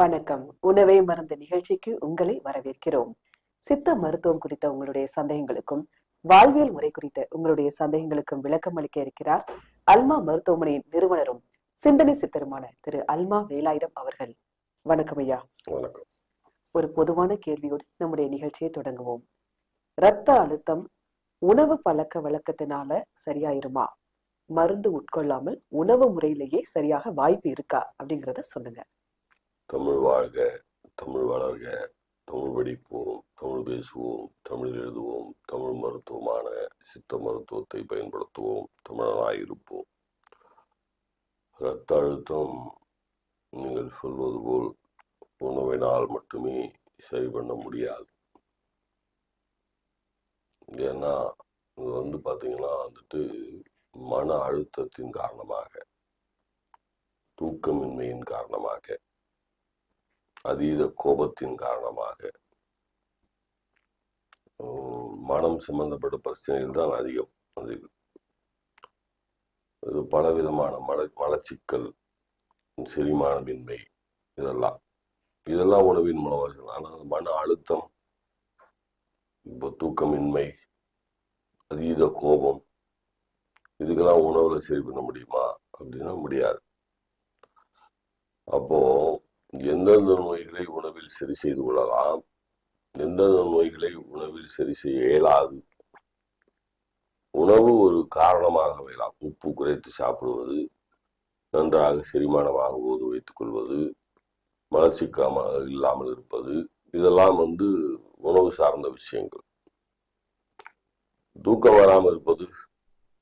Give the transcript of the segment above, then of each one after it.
வணக்கம். உணவே மருந்து நிகழ்ச்சிக்கு உங்களை வரவேற்கிறோம். சித்த மருத்துவம் குறித்த உங்களுடைய சந்தேகங்களுக்கும் வாழ்வியல் முறை குறித்த உங்களுடைய சந்தேகங்களுக்கும் விளக்கம் அளிக்க இருக்கிறார் அல்மா மருத்துவமனையின் நிறுவனரும் சிந்தனை சித்தருமான திரு அல்மா வேலாயுதம் அவர்கள். வணக்கம் ஐயா. வணக்கம். ஒரு பொதுவான கேள்வியோடு நம்முடைய நிகழ்ச்சியை தொடங்குவோம். இரத்த அழுத்தம் உணவு பழக்க வழக்கத்தினால சரியாயிருமா? மருந்து உட்கொள்ளாமல் உணவு முறையிலேயே சரியாக வாய்ப்பு இருக்கா? அப்படிங்கறத சொல்லுங்க. தமிழ் வாழ்க தமிழ் வளர்க தமிழ் படிப்போம் தமிழ் பேசுவோம் தமிழ் எழுதுவோம் தமிழ் மருத்துவமான சித்த மருத்துவத்தை பயன்படுத்துவோம் தமிழனாக இருப்போம். இரத்த அழுத்தம் நீங்கள் சொல்வது போல் உணவினால் மட்டுமே சரி பண்ண முடியாது. ஏன்னா இது வந்து பார்த்தீங்கன்னா வந்துட்டு மன அழுத்தத்தின் காரணமாக தூக்கமின்மையின் காரணமாக அதீத கோபத்தின் காரணமாக மனம் சம்பந்தப்பட்ட பிரச்சனைகள் தான் அதிகம். அது இது பலவிதமான மல மலச்சிக்கல் செரிமானமின்மை இதெல்லாம். இதெல்லாம் உணவின் மூலமாக ஆனால் மன அழுத்தம் இப்போ தூக்கமின்மை அதீத கோபம் இதுக்கெல்லாம் உணவுல சரி பண்ண முடியுமா? அப்படின்னா முடியாது. அப்போ எந்தெந்த நோய்களை உணவில் சரி செய்து கொள்ளலாம்? எந்தெந்த நோய்களை உணவில் சரி செய்ய இயலாது? உணவு ஒரு காரணமாக அமையலாம். உப்பு குறைத்து சாப்பிடுவது நன்றாக செரிமானமாகும்போது வைத்துக் கொள்வது மலர்ச்சிக்காமல் இல்லாமல் இருப்பது இதெல்லாம் வந்து உணவு சார்ந்த விஷயங்கள். தூக்கம் வராமல் இருப்பது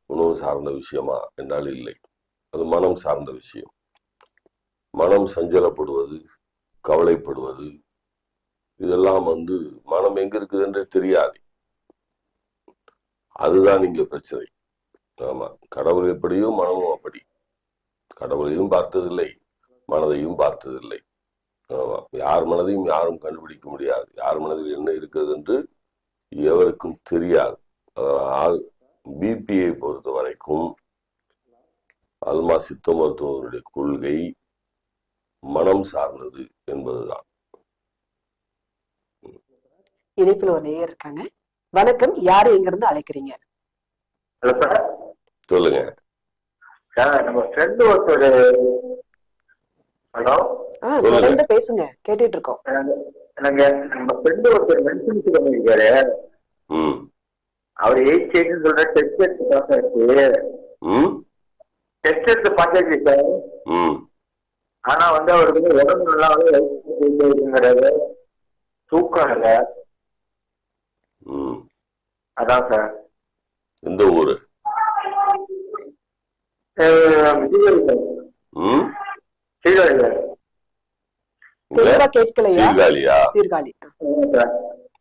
உணவு சார்ந்த விஷயமா? என்றால் இல்லை. அது மனம் சார்ந்த விஷயம். மனம் சஞ்சலப்படுவது கவலைப்படுவது இதெல்லாம் வந்து மனம் எங்க இருக்குது என்று தெரியாது. அதுதான் இங்க பிரச்சனை. ஆமா கடவுள் எப்படியோ மனமும் அப்படி. கடவுளையும் பார்த்ததில்லை மனதையும் பார்த்ததில்லை. ஆமா யார் மனதையும் யாரும் கண்டுபிடிக்க முடியாது. யார் மனதில் என்ன இருக்கிறது என்று எவருக்கும் தெரியாது. அதனால் பிபியை பொறுத்த வரைக்கும் அல்மா சித்த மருத்துவனுடைய கொள்கை மனம் சார்ந்தது என்பதுதான். இணைப்பில் ஒரு நேயர் இருக்காங்க. வணக்கம். யாரு எங்க இருந்து அழைக்கிறீங்க சொல்லுங்க. நம்ம ஃப்ரெண்டு ஒருத்தர். ஹலோ. தொடர்ந்து பேசுங்க. கேட்டுட்டு இருக்கோம். எனக்கு நம்ம ஃப்ரெண்டு ஒருத்தர் மென்ஷன் பண்ணியிருக்காரு. ம். அவர் எயிட் ஸ்டேஜ் சொல்ற டெஸ்ட் எடுத்து பார்த்தாச்சு. ம். டெஸ்ட் எடுத்து பார்த்தாச்சு சார். ம். ஆனா வந்து அவருக்கு வந்து உடம்பு நல்லா வந்து தூக்கம் இல்லை. அதான் சார் எந்த ஊரு?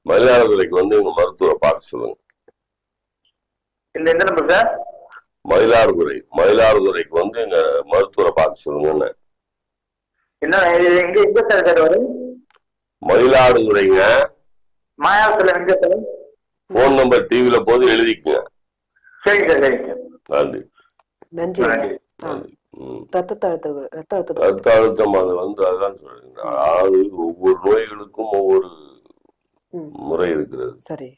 மயிலாடுதுறைக்கு வந்து எங்க மருத்துவரை பார்க்க சொல்லுங்க. இந்த எந்த நம்பர் சார் மயிலாடுதுறை. மயிலாடுதுறைக்கு வந்து எங்க மருத்துவரை பார்க்க சொல்லுங்கன்னு. என்ன எங்க எங்க சார் சார் வரும் மயிலாடுதுறைங்க. மாயாவத்துல எங்க சார்? போன் நம்பர் டிவில போது எழுதிக்கங்க. சார் சரிங்க சார் நன்றி. நன்றி. ரத்த அழுத்தம். ரத்த அழுத்தம் அது வந்து அதான் சொல்றேன் அதாவது ஒவ்வொரு நோய்களுக்கும் ஒவ்வொரு. முறை இருக்கிறது. சரி.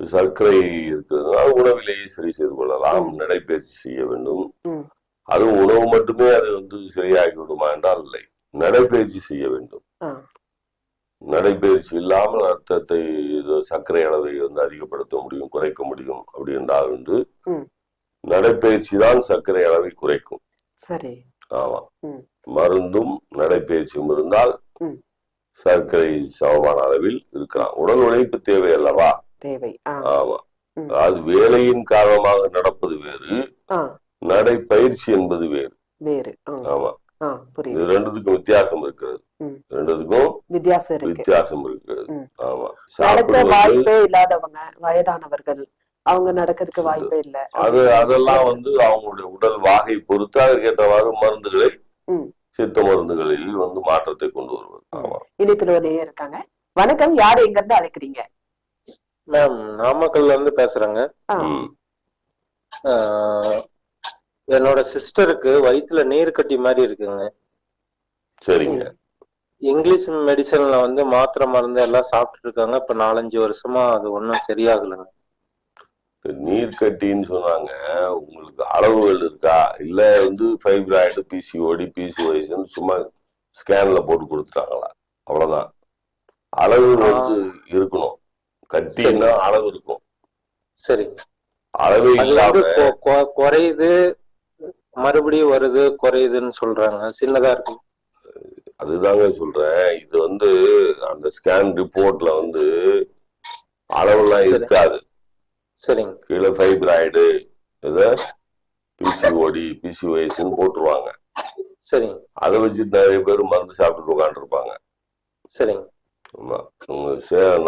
சர்க்கரை இருக்கிறதுனால உணவிலேயே சரி செய்து கொள்ளலாம். நடைபயிற்சி செய்ய வேண்டும். அதுவும் உணவு மட்டுமே அது வந்து சரியாகி விடுமா என்றால் இல்லை. நடைபயிற்சி செய்ய வேண்டும். நடைபயிற்சி இல்லாமல் ரத்தத்தை சர்க்கரை அளவை வந்து அதிகப்படுத்த முடியும் குறைக்க முடியும் அப்படி என்றால் வந்து நடைபயிற்சி தான் சர்க்கரை அளவை குறைக்கும். சரி. ஆமா. மருந்தும் நடைபயிற்சியும் இருந்தால் சர்க்கரை சமமான அளவில் இருக்கலாம். உடல் உழைப்பு தேவை அல்லவா? தேவை. ஆமா. அது வேலையின் காரணமாக நடப்பது வேறு ஆ. நடைப்பயிற்சி என்பது வேறு. வேறு ஆ ஆமா ஆ இது புரியுது ரெண்டுத்துக்கும் வித்தியாசம் இருக்கிறது. ரெண்டுத்துக்கும் வித்தியாசம் இருக்கு. வித்தியாசம் இருக்கிறது. ஆமா. நடக்க வாய்ப்பே இல்லாதவங்க வயதானவர்கள் அவங்க நடக்கிறதுக்கு வாய்ப்பே இல்ல. அது அதெல்லாம் வந்து அவங்களுடைய உடல் வாகை பொறுத்து அதற்கேற்றவாறு மருந்துகளை சித்த மருந்துகளில் வந்து மாற்றத்தை கொண்டு வருவது. ஆமா. இனிப்பில் ஒரு இருக்காங்க. வணக்கம். யாரு எங்க இருந்து அழைக்கிறீங்க? மேம் நாமக்கல்ல இருந்து பேசுறேங்க. என்னோட சிஸ்டருக்கு வயித்துல நீர் கட்டி மாதிரி இருக்குங்க. சரிங்க. இங்கிலீஷ் மெடிசன்ல வந்து மாத்திரை மருந்து எல்லாம் சாப்பிட்டுட்டு இருக்காங்க. இப்ப நாலஞ்சு வருஷமா அது ஒன்றும் சரியாகலைங்க. நீர் கட்டின்னு சொன்னாங்க. உங்களுக்கு அளவுகள் இருக்கா? இல்ல வந்து ஃபைப்ராய்டு பிசிஓடி பிசிஓஎஸ்ன்னு சும்மா ஸ்கேன்ல போட்டு கொடுத்துட்டாங்களா? அவ்வளவுதான். அளவு வந்து இருக்கணும். கட்டின்னா அளவு இருக்கும். சரி. அளவே இல்லாம குறையுது மறுபடியும் வருது குறையுதுன்னு சொல்றாங்க. சின்னதா இருக்கு. அதுதாங்க சொல்றேன். இது வந்து அந்த ஸ்கேன் ரிப்போர்ட்ல வந்து அளவுலாம். இருக்காது. சரிங்க. கீழே ஃபைப்ராய்டு இதை பிசிஓடி பிசிஓஎஸ்ன்னு போட்டுருவாங்க. சரிங்க. அதை வச்சுட்டு நிறைய பேர் மருந்து சாப்பிட்டு உட்காந்துருப்பாங்க சரிங்க. ஆமா. உங்க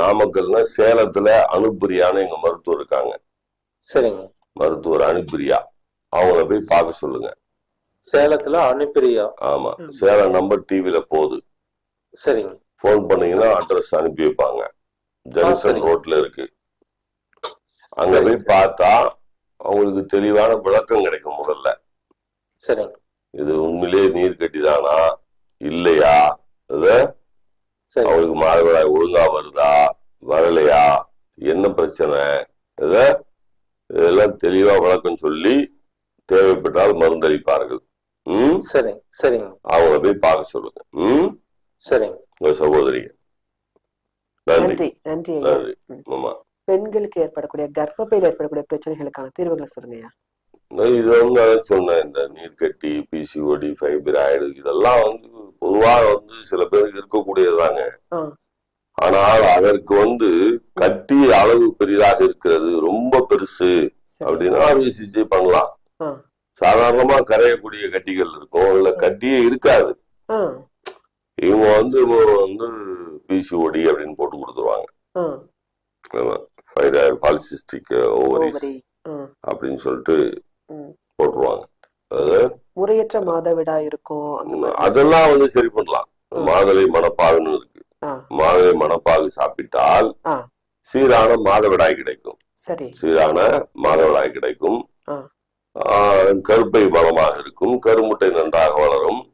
நாமக்கல்னா சேலத்துல அனுப்பிரியான்னு எங்க மருத்துவர் இருக்காங்க. சரிங்க. மருத்துவர் அனுப்பிரியா. அவங்கள போய் பார்க்க சொல்லுங்க. சேலத்துல அனுப்பிரியா ஆமா. சேலம் நம்பர் டிவில போகுது. சரிங்க. ஃபோன் பண்ணீங்கன்னா அட்ரஸ் அனுப்பி வைப்பாங்க. ஜங்ஷன் சரி. ரோட்ல இருக்கு. அங்க சரி, போய் பார்த்தா அவங்களுக்கு தெளிவான விளக்கம் கிடைக்கும் முதல்ல. சரிங்க. இது உண்மையிலேயே நீர் கட்டிதானா இல்லையா? இது சரி. அவங்களுக்கு மாதவிடாய் ஒழுங்கா வருதா? வரலையா? என்ன பிரச்சனை? இத இதெல்லாம் தெளிவா விளக்கம் சொல்லி தேவைப்பட்டால் மருந்தளிப்பார்கள். ம்? சரி சரிங்க. அவங்கள போய் பார்க்க சொல்லுங்க. ம்? சரிங்க. உங்க சகோதரிங்க. நன்றி. நன்றி நன்றி. ஆமா. பெண்களுக்கு ஏற்படக்கூடிய கர்ப்பப்பையில் ஏற்படக்கூடிய பிரச்சனைகளுக்கான தீர்வுகளை சொல்லுங்கய்யா நான் இது வந்து சொன்னேன் இந்த நீர்க்கட்டி பிசிஓடி ஃபைப்ராய்டு இதெல்லாம் வந்து பொதுவாக வந்து சில பேருக்கு இருக்கக்கூடியதுதாங்க. ஆ. ஆனால் அதற்கு வந்து கட்டி அளவு பெரிதாக இருக்கிறது ரொம்ப பெருசு. அப்படின்னா அறுவை சிகிச்சை பண்ணலாம். சாதாரணமா கரையக்கூடிய கட்டிகள் இருக்கும் இல்ல கட்டியே இருக்காது. இவங்க வந்து வந்து பிசிஓடி அப்படின்னு போட்டு கொடுத்துருவாங்க. பாலிசிஸ்டிக் ஓவரிஸ் ஓவரி ஆ. அப்படின்னு சொல்லிட்டு. போட்டுருவாங்க. முறையற்ற மாதவிடா இருக்கும் அதெல்லாம் வந்து சரி பண்ணலாம். ம். மாதுளை மணப்பாகுன்னு இருக்கு. ஆ. மாதுளை மணப்பாகு சாப்பிட்டால் சீரான மாதவிடாய் கிடைக்கும். சரி. சீரான மாதவிடாய் கிடைக்கும். கருப்பை பலமாக இருக்கும். கருமுட்டை நன்றாக வளரும்.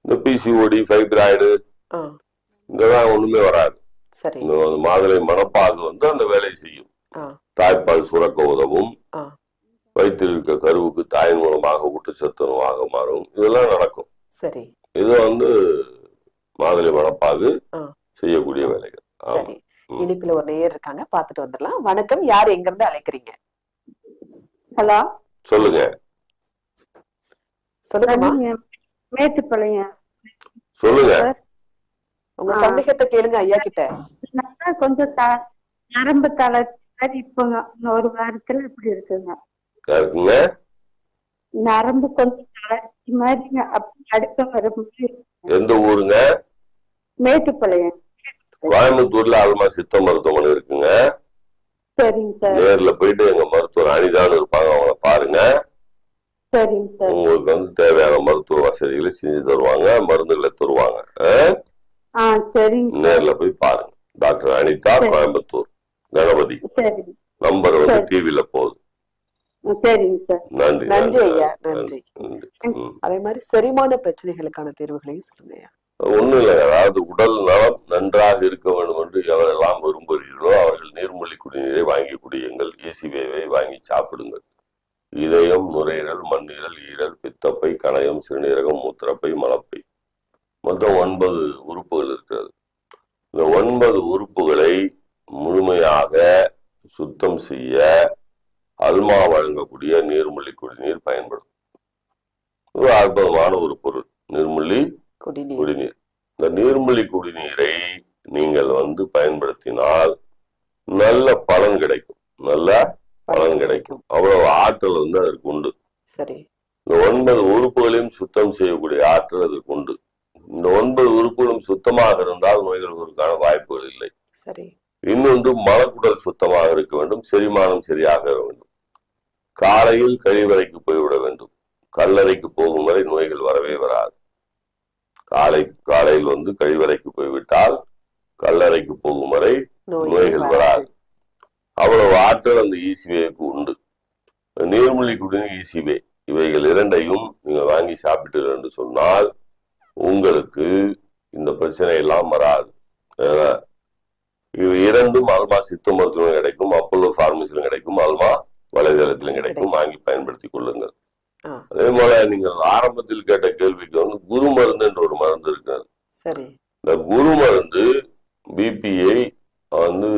இந்த பிசிஓடி ஃபைப்ராய்டு ஆ. இதெல்லாம் ஒண்ணுமே வராது. மாதுளை மணப்பாகு வந்து அந்த வேலை செய்யும். தாய்ப்பால் சுரக்க உதவும். வயிற்றில் இருக்க கருவுக்கு தாயின் மூலமாக ஊட்டச்சத்துணவாக மாறும். இதெல்லாம் நடக்கும். சரி. இது வந்து மாதுளை மணப்பாகு ஆ. செய்யக்கூடிய வேலைகள். சரி. இனிப்புல ஒரு நேயர் இருக்காங்க. பாத்துட்டு வந்துடலாம். வணக்கம். யார் எங்க இருந்து அழைக்கிறீங்க? ஹலோ. சொல்லுங்க. மேட்டுப்பாளையம். சொல்லுங்க. உங்க. சந்தேகத்தை கேளுங்க ஐயா கிட்ட. கொஞ்சம் த நரம்பு தளர்ச்சி மாதிரி இப்போங்க ஒரு வாரத்துல இப்படி இருக்குங்க. நரம்பு கொஞ்சம் தளர்ச்சி மாதிரிங்க அப்படி அடுத்த வர முடியும் எந்த ஊருங்க? மேட்டுப்பாளையம். கோயம்புத்தூர்ல அல்மா சித்த மருத்துவமனை இருக்குங்க. சரிங்க சார். நேர்ல போயிட்டு எங்க மருத்துவர் அனிதான்னு இருப்பாங்க அவங்கள பாருங்க சரிங்க சார் உங்களுக்கு வந்து தேவையான மருத்துவ வசதிகளை செஞ்சு தருவாங்க மருந்துகளை தருவாங்க. நேர்ல போய் பாருங்க. டாக்டர் அனிதா. கோயம்புத்தூர் கணபதி. நம்பர் வந்து. டிவில போகுது. சரிங்க சார். நன்றி நன்றி ஐயா நன்றி நன்றி. ம். அதே மாதிரி செரிமான பிரச்சனைகளுக்கான தீர்வுகளையும் சொல்லுங்க ஐயா. ஒண்ணும் இல்லை அதாவது உடல் நலம் நன்றாக இருக்க வேண்டும் என்று எவரெல்லாம் விரும்புகிறீர்களோ அவர்கள் நீர்மொழி குடிநீரை வாங்கி குடியுங்கள் ஈசிவேவை வாங்கி சாப்பிடுங்கள். இதயம் நுரையீரல் மண்ணீரல் ஈரல் பித்தப்பை கணையம் சிறுநீரகம் மூத்திரப்பை மலப்பை. மொத்தம் ஒன்பது உறுப்புகள் இருக்கிறது. இந்த ஒன்பது உறுப்புகளை முழுமையாக சுத்தம் செய்ய அல்மா வழங்கக்கூடிய நீர்மொழி குடிநீர் பயன்படும். ஒரு அற்புதமான ஒரு பொருள். நீர்மொழி குடிநீர். குடிநீர். இந்த நீர்மொழி குடிநீரை நீங்கள் வந்து பயன்படுத்தினால் நல்ல பலன் கிடைக்கும் நல்ல பலன் கிடைக்கும் அவ்வளவு ஆற்றல் வந்து அதற்கு உண்டு சரி இந்த ஒன்பது உறுப்புகளையும் சுத்தம் செய்யக்கூடிய ஆற்றல் அதற்கு உண்டு இந்த ஒன்பது உறுப்புகளும் சுத்தமாக இருந்தால் நோய்கள் வருவதற்கான வாய்ப்புகள் இல்லை சரி இன்னொன்று மலக்குடல் சுத்தமாக இருக்க வேண்டும் செரிமானம் சரியாக வேண்டும். காலையில் கழிவறைக்கு போய்விட வேண்டும். கல்லறைக்கு போகும் வரை நோய்கள் வரவே வராது. காலை காலையில் வந்து கழிவறைக்கு போய்விட்டால் கல்லறைக்கு போகும் வரை நோய்கள் வராது. அவ்வளவு ஆற்றல் அந்த ஈசிவேக்கு உண்டு. நீர்மொழி குடிநீர் ஈசிவே இவைகள் இரண்டையும் நீங்கள் வாங்கி சாப்பிட்டீர்கள் என்று சொன்னால் உங்களுக்கு இந்த பிரச்சனை எல்லாம் வராது. இரண்டும் அல்மா சித்த மருத்துவம் கிடைக்கும் அப்போலோ பார்மசிலும் கிடைக்கும் அல்மா வலைதளத்திலும் கிடைக்கும் வாங்கி பயன்படுத்திக் கொள்ளுங்கள். அதே போல நீங்கள் ஆரம்பத்தில் கேட்ட கேள்விக்கு வந்து குரு மருந்து என்ற ஒரு மருந்து இருக்கிறது சரி. இந்த குரு மருந்து பிபியை வந்து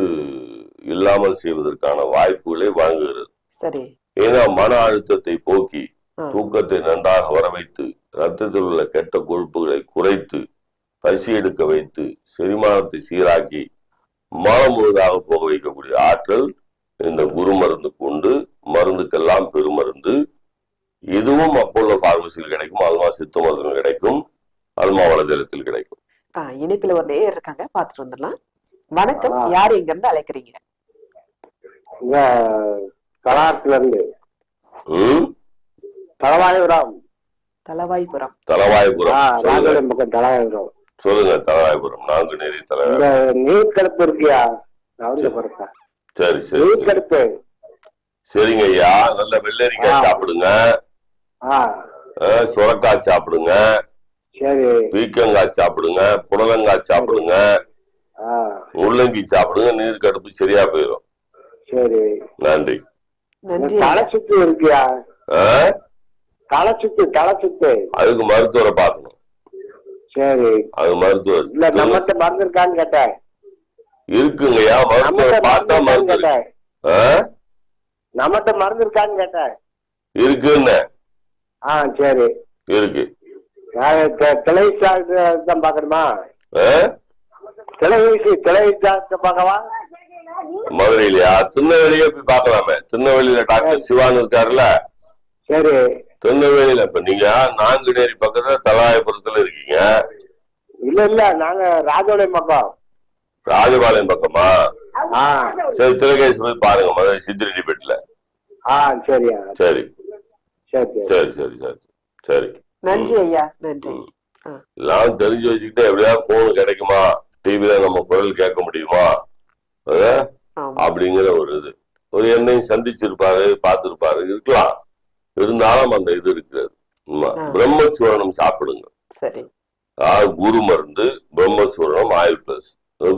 இல்லாமல் செய்வதற்கான வாய்ப்புகளை வழங்குகிறது. சரி. ஏன்னா மன அழுத்தத்தை போக்கி. தூக்கத்தை நன்றாக வர வைத்து ரத்தத்தில் உள்ள கெட்ட கொழுப்புகளை குறைத்து பசி எடுக்க வைத்து செரிமானத்தை சீராக்கி மனம் முழுதாக போக வைக்கக்கூடிய ஆற்றல் இந்த குரு மருந்துக்கு உண்டு மருந்துக்கெல்லாம் பெருமருந்து. இதுவும் அப்போலோ பார்மசியில் கிடைக்கும் அல்மா சித்த மருந்துகள் கிடைக்கும் அல்மா வலைதளத்தில் கிடைக்கும். ஆ இணைப்புல ஒரு நேயர் இருக்காங்க பாத்துட்டு வந்துடலாம். வணக்கம். யார் இங்க இருந்து அழைக்கிறீங்க? கலாத்துல இருந்து ம்? தலவாயுரம் தலவாய்புரம். தலவாய்புரம். சொல்லுங்க தலவாய்புரம் நான்கு நேரி தலைவர் நீர் கடுப்பு இருக்கியா? சரி. சரி நீர். கடுப்பு சரிங்க ஐயா நல்ல வெள்ளரிக்காய். சாப்பிடுங்க. சுரக்காய் சாப்பிடுங்க. சரி. பீக்கங்காய் சாப்பிடுங்க. புடலங்காய் சாப்பிடுங்க. முள்ளங்கி சாப்பிடுங்க. நீர் கடுப்பு சரியா போயிடும் சரி. நன்றி. நன்றி. தலை சுத்து இருக்கியா? ஆ? தலை சுத்து தலை சுத்து அதுக்கு மருத்துவரை பார்க்கணும். சரி. அது மருத்துவர். இல்ல நம்மகிட்ட மருந்து இருக்கான்னு கேட்டேன். இருக்குங்கய்யா மருத்துவரை பார்த்தா மருந்து? நம்மகிட்ட மருந்து இருக்கான்னு கேட்டேன். இருக்குன்னு. ஆ சரி. இருக்கு. கிளை தான் பாக்கணுமா? கிளை கிளை பார்க்கவா? மதுரையிலயா? திருநெல்வேலியே போய் பார்க்கலாமே. திருநெல்வேலியில டாக்டர் சிவான் இருக்காருல்ல. சரி. திருநெல்வேலியில இப்ப நீங்க நாங்குநேரி பக்கத்துல தலாயபுரத்துல இருக்கீங்க. இல்ல இல்ல நாங்க ராஜோடைய பக்கம். ராஜபாளையம் பக்கமா? சரி திருகேஷ் போய் பாருங்க மதுரை சித்திரெட்டிப்பேட்டில் ஆ சரியா சரி. சரி சரி. சரி சரி சரி சரி. நன்றி ஐயா நன்றி. எல்லாம் தெரிஞ்சு வச்சுக்கிட்டு எப்படியாவது போன் கிடைக்குமா? டிவில நம்ம குரல் கேட்க முடியுமா? அப்படிங்கிற ஒரு இது. ஒரு எண்ணெயும் சந்திச்சிருப்பாரு பார்த்திருப்பாரு இருக்கலாம். இருந்தாலும் அந்த இது இருக்கிறது. பிரம்மசூரணம் சாப்பிடுங்க. குரு மருந்து பிரம்மசூரணம் ஆயில் பிளஸ்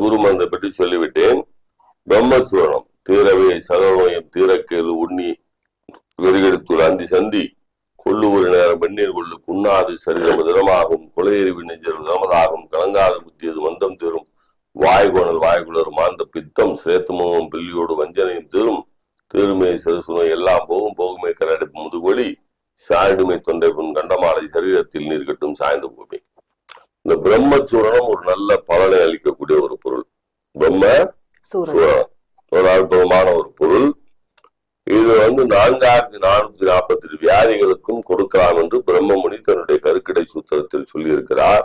குரு மருந்தை பற்றி சொல்லிவிட்டேன். பிரம்மசூரணம் தீரவே சகலநோயம் தீரக்கேது உண்ணி வெறுகெடுத்துள்ள அந்தி சந்தி கொள்ளு ஒரு நேரம் வெந்நீர் கொள்ளு குன்னாது சரீரம் திடமாகும் கொலையறிவு நெஞ்சல் திறமதாகும் கலங்காத புத்தியது மந்தம் தீரும் வாய்கோணல் வாய்குளர் மாந்த பித்தம் சேத்துமுகம் பில்லியோடு வஞ்சனையும் தீரும் தீருமை சிறுசுமை எல்லாம் போகும் போகுமே கரடுப்பு முதுகொலி சாயிடுமை தொண்டை புண் கண்டமாலை சரீரத்தில் நீர் கட்டும் சாய்ந்த பூமி. இந்த பிரம்மச்சூரணம் ஒரு நல்ல பலனை அளிக்கக்கூடிய ஒரு பொருள். பிரம்ம சூரணம். ஒரு அற்புதமான ஒரு பொருள். இது வந்து நான்காயிரத்தி நானூத்தி நாற்பத்தி வியாதிகளுக்கும் கொடுக்கலாம் என்று பிரம்மமுனி தன்னுடைய கருக்கடை சூத்திரத்தில் சொல்லியிருக்கிறார்.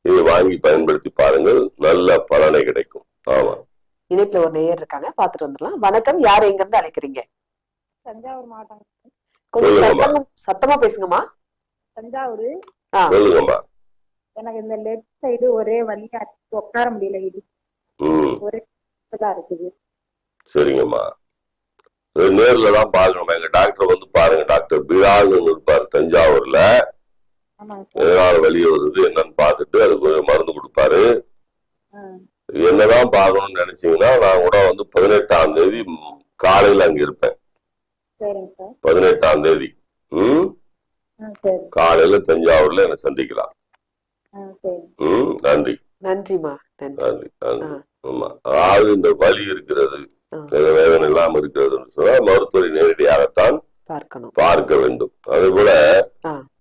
இதை வாங்கி பயன்படுத்தி பாருங்கள். நல்ல பலனை கிடைக்கும். ஆமா இணைப்புல ஒரு நேயர் இருக்காங்க. பாத்துட்டு வந்துடலாம். வணக்கம். யார் எங்க இருந்து அழைக்கிறீங்க? தஞ்சாவூர் மாவட்டம். கொஞ்சம். சத்தமா சத்தமா பேசுங்கம்மா. தஞ்சாவூர். ஆ. சொல்லுங்கம்மா. எனக்கு இந்த லெஃப்ட் சைடு ஒரே வலியா உட்கார முடியல இது ம். ஒரே இருக்குது. சரிங்கம்மா. நேர்ல தான் பார்க்கணும்? எங்க டாக்டர் வந்து பாருங்க டாக்டர் பிலால்னு இருப்பார் தஞ்சாவூர்ல. எதனால வெளியே வருது என்னன்னு பார்த்துட்டு அதுக்கு மருந்து கொடுப்பாரு. என்னதான் பார்க்கணும்னு நினைச்சீங்கன்னா நான் கூட வந்து பதினெட்டாம் தேதி காலையில அங்க இருப்பேன். பதினெட்டாம் தேதி. ம்? ஆ சரி. காலையில தஞ்சாவூர்ல என்னை சந்திக்கலாம். ம் நன்றி. நன்றிமா நன்றி. நன்றி. ஆமா. அதாவது இந்த வலி இருக்கிறது வேதனை இல்லாம இருக்கிறதுன்னு சொன்னா மருத்துவரை நேரடியாகத்தான் பார்க்கணும். பார்க்க வேண்டும். அதே போல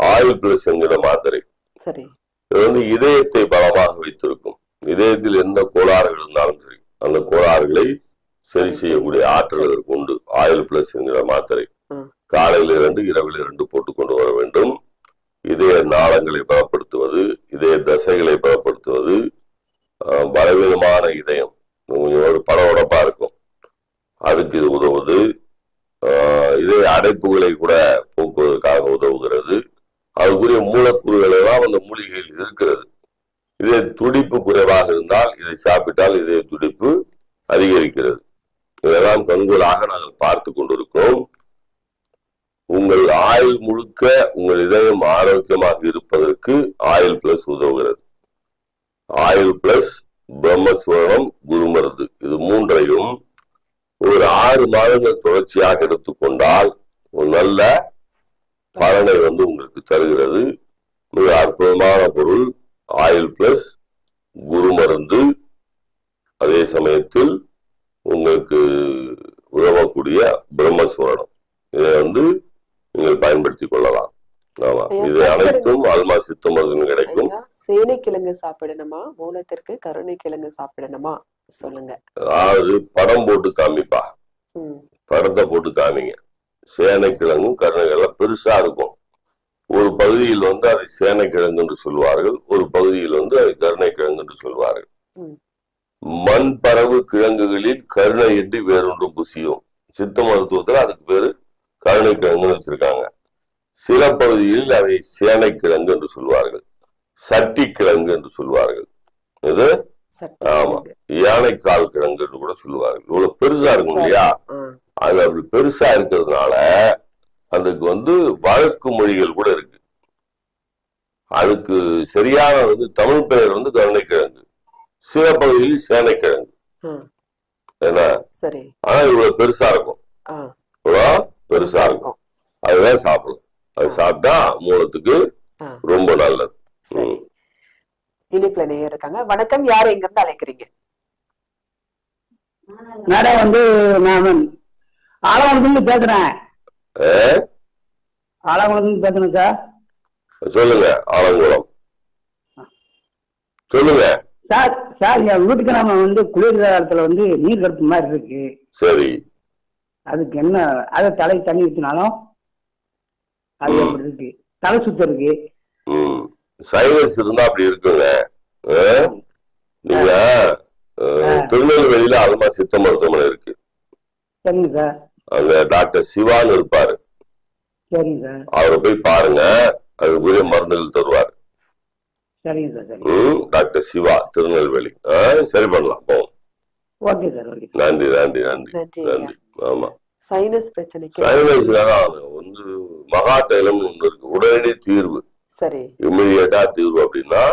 ஆயில் பிளஸ் என்கிற மாத்திரை. சரி. இது வந்து இதயத்தை பலமாக வைத்திருக்கும். இதயத்தில் எந்த கோளாறுகள் இருந்தாலும் சரி அந்த கோளாறுகளை சரி செய்யக்கூடிய ஆற்றல் அதற்கு உண்டு. ஆயில் பிளஸ் என்கிற மாத்திரை. காலையில் இரண்டு இரவில் இரண்டு போட்டு கொண்டு வர வேண்டும். இதய நாளங்களை பலப்படுத்துவது இதய தசைகளை பலப்படுத்துவது பலவீனமான இதயம். கொஞ்சம் ஒரு படபடப்பா இருக்கும். அதுக்கு இது உதவுது. இதய அடைப்புகளை கூட போக்குவதற்காக உதவுகிறது. அதுக்குரிய மூலக்கூறுகள் எல்லாம் அந்த மூலிகையில் இருக்கிறது. இதய துடிப்பு குறைவாக இருந்தால் இதை சாப்பிட்டால் இதய துடிப்பு அதிகரிக்கிறது. இதெல்லாம் கண்கூடாக நாங்கள் பார்த்து கொண்டிருக்கிறோம். உங்கள் ஆயுள் முழுக்க உங்கள் இதயம் ஆரோக்கியமாக இருப்பதற்கு ஆயில் பிளஸ் உதவுகிறது. ஆயில் பிளஸ் பிரம்மஸ்வரணம் குருமருது இது மூன்றையும் ஒரு ஆறு மாதங்கள் தொடர்ச்சியாக எடுத்துக்கொண்டால் ஒரு நல்ல பலனை வந்து உங்களுக்கு தருகிறது. மிக அற்புதமான பொருள். ஆயில் பிளஸ் குருமருந்து அதே சமயத்தில் உங்களுக்கு உதவக்கூடிய பிரம்மஸ்வரணம் இதை வந்து நீங்கள் பயன்படுத்திக் கொள்ளலாம். ஆமா. இது அனைத்தும் அல்மா சித்த மருந்து கிடைக்கும். சேனை கிழங்கு சாப்பிடணுமா? மூலத்திற்கு கருணை கிழங்கு சாப்பிடணுமா? சொல்லுங்க. அதாவது படம் போட்டு காமிப்பா. படத்தை போட்டு காமிங்க. சேனைக்கிழங்கும் கருணைகள்லாம் பெருசா இருக்கும். ஒரு பகுதியில் வந்து அதை சேனைக்கிழங்கு என்று சொல்வார்கள் ஒரு பகுதியில் வந்து அதை கருணைக்கிழங்கு என்று சொல்வார்கள். மண் பரவு கிழங்குகளில் கருணை என்று வேறொன்று புசியும். சித்த மருத்துவத்துல அதுக்கு பேரு கருணை கிழங்குன்னு வச்சிருக்காங்க. சில பகுதியில் அதை சேனைக்கிழங்கு என்று சொல்வார்கள். சட்டி கிழங்கு என்று சொல்வார்கள். இது? ஆமா. கிழங்கு. யானைக்கால் கிழங்கு என்று கூட சொல்லுவார்கள். இவ்வளவு பெருசா இருக்கும். இல்லையா? அது அப்படி பெருசா இருக்கிறதுனால அதுக்கு வந்து வழக்கு மொழிகள் கூட இருக்கு. அதுக்கு சரியான வந்து தமிழ் பெயர் வந்து கருணைக்கிழங்கு. சில பகுதியில் சேனைக்கிழங்கு சரி. ஆனா இவ்வளவு பெருசா இருக்கும். பெருசா இருக்கும். அதுதான் சாப்பிடும் அது சாப்பிட்டா மூலத்துக்கு. ரொம்ப நல்லது. இனிப்புல நேயர் இருக்காங்க. வணக்கம். யார் எங்க இருந்து அழைக்கிறீங்க? மேடம் வந்து நான் ஆலங்குளத்துலேருந்து பேசுறேன். ஆலங்குளத்துலேருந்து பேசுறேன் சார். சொல்லுங்க ஆலங்குளம். சொல்லுங்க. சார் சார் என் வீட்டுக்கு நாம வந்து குளிர் காலத்துல வந்து நீர் கடுப்பு மாதிரி இருக்கு. சரி. அதுக்கு என்ன அதை தலை தண்ணி ஊற்றினாலும் அது. அப்படி இருக்கு. தலை சுத்தம் இருக்கு. ம். சைனஸ் இருந்தா அப்படி இருக்குங்க? நீங்க திருநெல்வேலியில அல்மா சித்த மருத்துவமனை இருக்கு. சரிங்க சார். அங்க டாக்டர் சிவான்னு இருப்பாரு. அவரை போய் பாருங்க அதுக்குரிய மருந்துகள் தருவார். டாக்டர் சிவா திருநெல்வேலி. சரி பண்ணலாம் போவோம். Okay sir okay. நன்றி நன்றி நன்றி நன்றி. ஆமா. சைனஸ் பிரச்சனைக்கு வந்து மகா தைலம் ஒண்ணு இருக்கு. உடனடி தீர்வு. சரி. இமிடியேட்டா தீர்வு அப்படின்னா.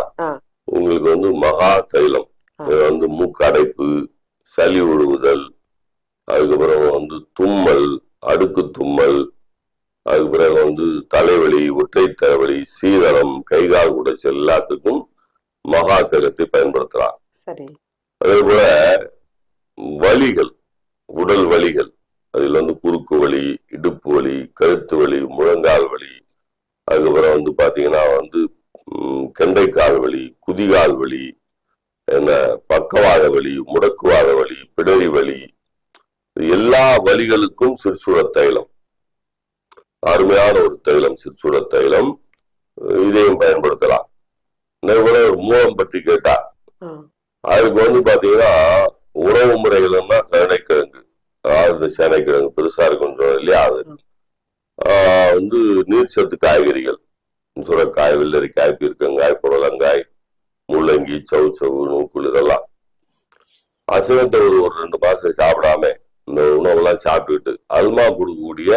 உங்களுக்கு வந்து மகா தைலம். வந்து மூக்கடைப்பு சளி விழுவுதல் அதுக்கப்புறம் வந்து தும்மல் அடுக்கு தும்மல் அதுக்கு பிறகு வந்து தலைவலி ஒற்றை தலைவலி சீதளம் கைகால் உடைச்சல் எல்லாத்துக்கும் மகா தைலத்தை பயன்படுத்தலாம். சரி. அதே போல வலிகள் உடல் வலிகள் அதில் வந்து குறுக்கு வலி இடுப்பு வலி கழுத்து வலி முழங்கால் வலி அதுக்கப்புறம் வந்து பாத்தீங்கன்னா வந்து கெண்டைக்கால் வலி குதிகால் வலி என்ன பக்கவாத வலி முடக்குவாத வலி பிடரி வலி எல்லா வலிகளுக்கும் சிற்சுட தைலம். அருமையான ஒரு தைலம் சிற்சுட தைலம். இதையும் பயன்படுத்தலாம். ஒரு மூலம் பற்றி கேட்டா அதுக்கு வந்து பாத்தீங்கன்னா உணவு முறைகள்னா கருணைக்கிழங்கு. அதாவது சேனைக்கிழங்கு பெருசா இருக்குன்னு சொன்னேன் இல்லையா அது? ஆஹ் வந்து நீர்ச்சத்து காய்கறிகள். சுரக்காய் வெள்ளரிக்காய் பீர்க்கங்காய் புடலங்காய் முள்ளங்கி சவு சவு நூக்குள் இதெல்லாம். அசைவத்தை ஒரு ஒரு ரெண்டு மாசம் சாப்பிடாம இந்த உணவெல்லாம் சாப்பிட்டுக்கிட்டு அல்மா கொடுக்கக்கூடிய